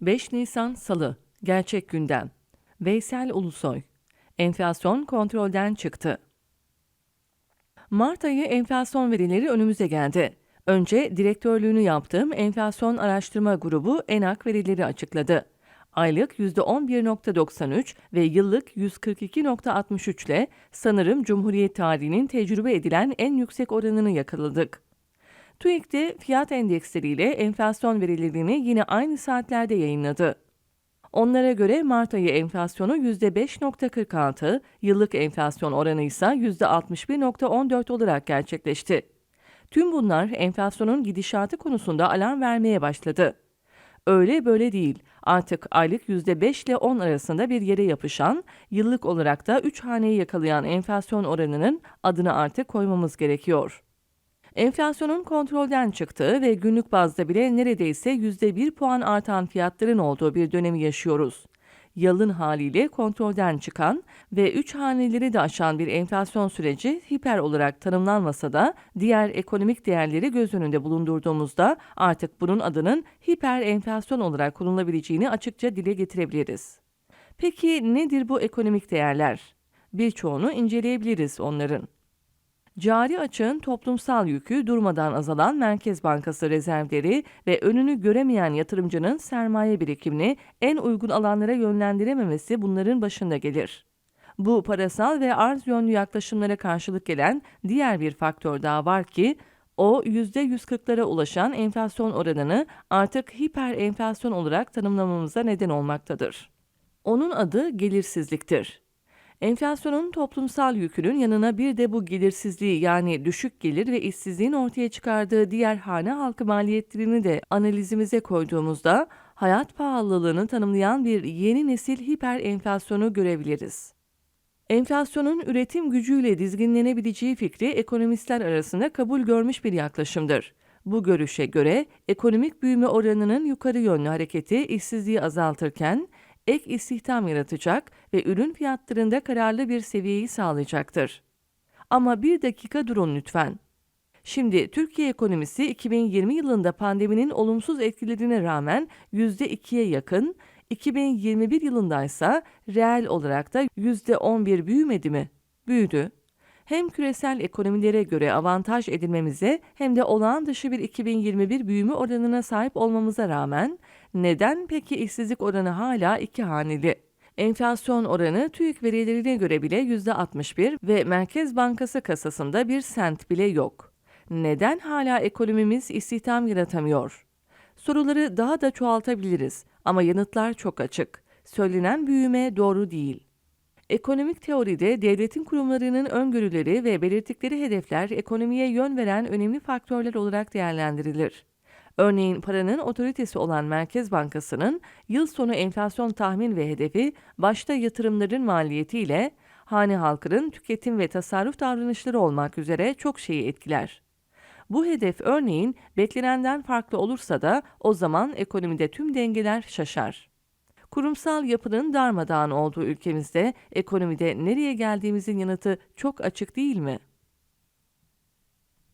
5 Nisan Salı Gerçek Gündem Veysel Ulusoy Enflasyon kontrolden çıktı. Mart ayı enflasyon verileri önümüze geldi. Önce direktörlüğünü yaptığım enflasyon araştırma grubu ENAK verileri açıkladı. Aylık %11.93 ve yıllık 142.63 ile sanırım Cumhuriyet tarihinin tecrübe edilen en yüksek oranını yakaladık. TÜİK fiyat endeksleriyle enflasyon verilerini yine aynı saatlerde yayınladı. Onlara göre Mart ayı enflasyonu %5.46, yıllık enflasyon oranı ise %61.14 olarak gerçekleşti. Tüm bunlar enflasyonun gidişatı konusunda alarm vermeye başladı. Öyle böyle değil. Artık aylık %5 ile 10 arasında bir yere yapışan, yıllık olarak da 3 haneyi yakalayan enflasyon oranının adını artık koymamız gerekiyor. Enflasyonun kontrolden çıktığı ve günlük bazda bile neredeyse %1 puan artan fiyatların olduğu bir dönemi yaşıyoruz. Yalın haliyle kontrolden çıkan ve 3 haneleri de aşan bir enflasyon süreci hiper olarak tanımlanmasa da diğer ekonomik değerleri göz önünde bulundurduğumuzda artık bunun adının hiper enflasyon olarak kullanılabileceğini açıkça dile getirebiliriz. Peki nedir bu ekonomik değerler? Birçoğunu inceleyebiliriz onların. Cari açığın toplumsal yükü durmadan azalan Merkez Bankası rezervleri ve önünü göremeyen yatırımcının sermaye birikimini en uygun alanlara yönlendirememesi bunların başında gelir. Bu parasal ve arz yönlü yaklaşımlara karşılık gelen diğer bir faktör daha var ki o %140'lara ulaşan enflasyon oranını artık hiper enflasyon olarak tanımlamamıza neden olmaktadır. Onun adı gelirsizliktir. Enflasyonun toplumsal yükünün yanına bir de bu gelirsizliği yani düşük gelir ve işsizliğin ortaya çıkardığı diğer hane halkı maliyetlerini de analizimize koyduğumuzda hayat pahalılığını tanımlayan bir yeni nesil hiper enflasyonu görebiliriz. Enflasyonun üretim gücüyle dizginlenebileceği fikri ekonomistler arasında kabul görmüş bir yaklaşımdır. Bu görüşe göre ekonomik büyüme oranının yukarı yönlü hareketi işsizliği azaltırken ek istihdam yaratacak ve ürün fiyatlarında kararlı bir seviyeyi sağlayacaktır. Ama bir dakika durun lütfen. Şimdi Türkiye ekonomisi 2020 yılında pandeminin olumsuz etkilerine rağmen %2'ye yakın, 2021 yılında ise reel olarak da %11 büyümedi mi? Büyüdü. Hem küresel ekonomilere göre avantaj edinmemize hem de olağan dışı bir 2021 büyüme oranına sahip olmamıza rağmen neden peki işsizlik oranı hala iki haneli? Enflasyon oranı TÜİK verilerine göre bile %61 ve Merkez Bankası kasasında bir sent bile yok. Neden hala ekonomimiz istihdam yaratamıyor? Soruları daha da çoğaltabiliriz ama yanıtlar çok açık. Söylenen büyüme doğru değil. Ekonomik teoride devletin kurumlarının öngörüleri ve belirttikleri hedefler ekonomiye yön veren önemli faktörler olarak değerlendirilir. Örneğin paranın otoritesi olan Merkez Bankası'nın yıl sonu enflasyon tahmin ve hedefi başta yatırımların maliyetiyle hane halkının tüketim ve tasarruf davranışları olmak üzere çok şeyi etkiler. Bu hedef örneğin beklenenden farklı olursa da o zaman ekonomide tüm dengeler şaşar. Kurumsal yapının darmadağın olduğu ülkemizde ekonomide nereye geldiğimizin yanıtı çok açık değil mi?